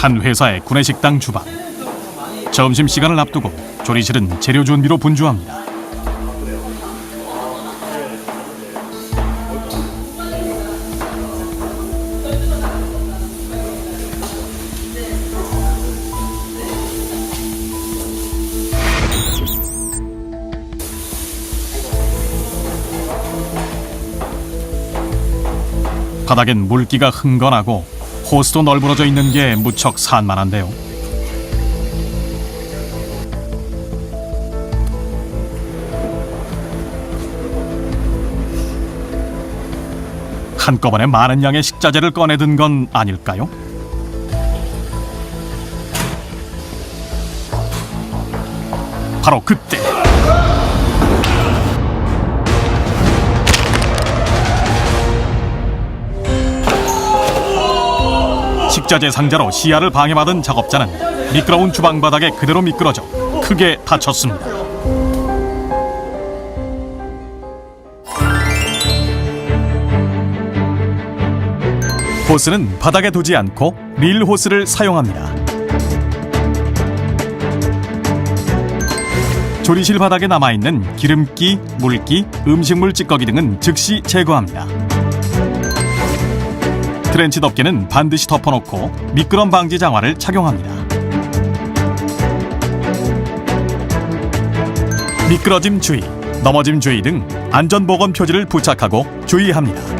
한 회사의 구내식당 주방. 점심 시간을 앞두고 조리실은 재료 준비로 분주합니다. 바닥엔 물기가 흥건하고 호스도 널브러져 있는 게 무척 산만한데요. 한꺼번에 많은 양의 식자재를 꺼내든 건 아닐까요? 바로 그때 식자재 상자로 시야를 방해받은 작업자는 미끄러운 주방 바닥에 그대로 미끄러져 크게 다쳤습니다. 호스는 바닥에 두지 않고 릴 호스를 사용합니다. 조리실 바닥에 남아있는 기름기, 물기, 음식물 찌꺼기 등은 즉시 제거합니다. 트렌치 덮개는 반드시 덮어놓고 미끄럼 방지 장화를 착용합니다. 미끄러짐 주의, 넘어짐 주의 등 안전보건 표지를 부착하고 주의합니다.